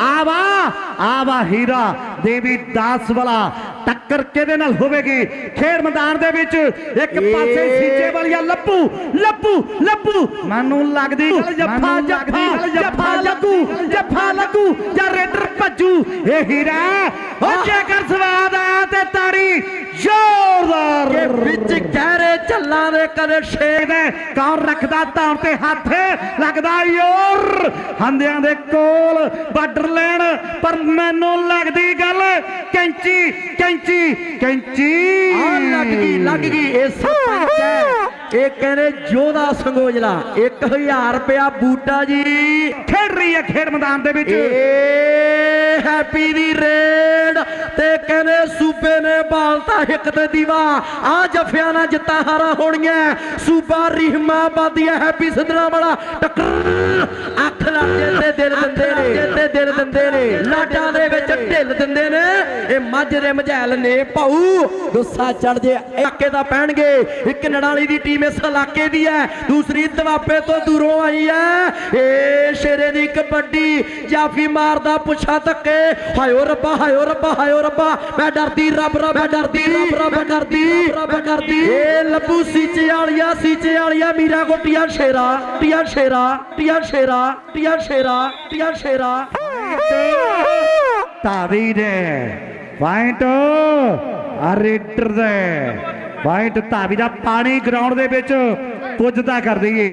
ਆਵਾ ਆਵਾ ਹੀਰਾ ਦੇਵੀ ਦਾਸ ਵਾਲਾ। ਟੱਕਰ ਕਿਹਦੇ ਨਾਲ ਹੋਵੇਗੀ? ਖੇਡ ਮੈਦਾਨ ਦੇ ਵਿੱਚ ਇੱਕ ਪਾਸੇ ਸੀਚੇ ਵਾਲੀਆ ਲੱਪੂ ਲੱਪੂ ਲੱਪੂ ਮੈਨੂੰ ਲੱਗਦੀ ਜੱਫਾ ਜੱਫਾ ਜੱਫਾ ਲੱਗੂ ਜੱਫਾ ਲੱਗੂ ਜਾਂ ਰੇਡਰ ਭੱਜੂ। ਇਹ ਹੀਰਾ ਹੋ ਜੇਕਰ ਸਵਾਦ ਆਇਆ ਤੇ ਤਾੜੀ। ਜ਼ੋਰਦਾਰ। ਝੱਲਾਂ ਦੇ ਕਦੇ ਛੇ ਦੇ ਕੌਣ ਰੱਖਦਾ ਧੌਣ ਤੇ ਹੱਥ? ਲੱਗਦਾ ਯੋਰ। ਹੰਦਿਆਂ ਦੇ ਕੋਲ ਬਾਰਡਰ ਲੈਣ ਪਰ ਮੈਨੂੰ ਲੱਗਦੀ ਗੱਲ ਕੈਂਚੀ ਕੈਂਚੀ ਕੈਂਚੀ। ਆ ਲੱਗ ਗਈ ਲੱਗ ਗਈ ਇਹ ਸਰਪੰਚ ਹੈ। ਇਹ ਕਹਿੰਦੇ ਜੋਧਾ ਸੰਗੋਜਲਾ 1000 ਰੁਪਿਆ ਬੂਟਾ ਜੀ। ਖੇਡ ਰਹੀ ਹੈ ਖੇਡ ਮੈਦਾਨ ਦੇ ਵਿੱਚ। ਏ ਹੈਪੀ ਦੀ ਰੇਡ ਤੇ ਕਹਿੰਦੇ ਸੂਬੇ ਨੇ ਬਾਲਤਾ ਹਿੱਕ ਤੇ ਦੀਵਾ। ਆ ਜਫਿਆਂ ਨਾਲ ਜਿੱਤਾਂ ਹਾਰਾਂ ਹੋਣੀਆਂ। ਸੂਬਾ ਰਹਿਮਾਬਾਦੀ ਹੈਪੀ ਸਿੱਧਣਾ ਵਾਲਾ। ਟੱਕਰ। ਅੱਖ ਲਾਟੇ ਤੇ ਦਿਲ ਦਿੰਦੇ ਨੇ। ਤੇ ਦਿਲ ਦਿੰਦੇ ਨੇ। ਲਾਟਾਂ ਦੇ ਵਿੱਚ ਢਿੱਲ ਦਿੰਦੇ ਨੇ। ਇਹ ਮਾਝਰੇ ਮਝੈਲ ਨੇ ਭਾਊ। ਗੁੱਸਾ ਚੜ ਜੇ ਇਲਾਕੇ ਦਾ ਪੈਣਗੇ। ਇੱਕ ਨੜਾਲੀ ਦੀ ਟੀਮ ਇਸ ਇਲਾਕੇ ਦੀ ਹੈ। ਦੂਸਰੀ ਦਵਾਪੇ ਤੋਂ ਦੂਰੋਂ ਆਈ ਹੈ। ਏ ਸ਼ੇਰੇ ਦੀ ਕਬੱਡੀ। ਜਾਫੀ ਮਾਰਦਾ ਪੁੱਛਾ ਧੱਕੇ। ਹਾਇਓ ਰੱਬਾ ਹਾਇਓ ਰੱਬਾ। ਹਾਇਓ ਰੱਬਾ, ਮੈਂ ਡਰਦੀ, ਰੱਬ ਰੱਬ, ਮੈਂ ਡਰਦੀ, ਰੱਬ ਰੱਬ, ਮੈਂ ਡਰਦੀ, ਰੱਬ ਡਰਦੀ। ਏ ਲੱਭੂ ਸੀਚੇ ਵਾਲੀਆ ਸੀਚੇ ਵਾਲੀਆ ਮੀਰਾ ਗੋਟੀਆਂ ਸ਼ੇਰਾ ਟੀਆਂ ਸ਼ੇਰਾ ਟੀਆਂ ਸ਼ੇਰਾ ਟੀਆਂ ਸ਼ੇਰਾ ਟੀਆਂ ਸ਼ੇਰਾ ਧਾਵੀ ਦੇ ਪੁਆਇੰਟ ਆ ਦੇ ਪੁਆਇੰਟ ਧਾਵੀ ਦਾ ਪਾਣੀ ਗਰਾਊਂਡ ਦੇ ਵਿੱਚ ਪੁੱਜਦਾ ਕਰ ਦਈਏ।